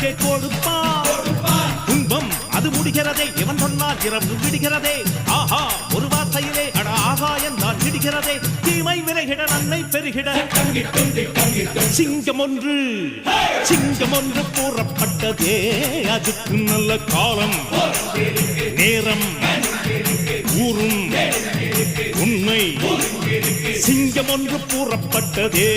உனக்கே கொடுப்பான் துன்பம் அது முடிகிறதே. எவன் சொன்னால் இரவு விடுகிறதே. ஆஹா ஒரு வார்த்தையிலே அட ஆகாயம் என்றால் விடுகிறதே. தீமை விலகிட நன்மை பெருகிட. சிங்கம் ஒன்று சிங்கம் ஒன்று கூறப்பட்டதே. அதுக்கு நல்ல காலம் நேரம் ஊரும் உண்மை. சிங்கம் ஒன்று கூறப்பட்டதே.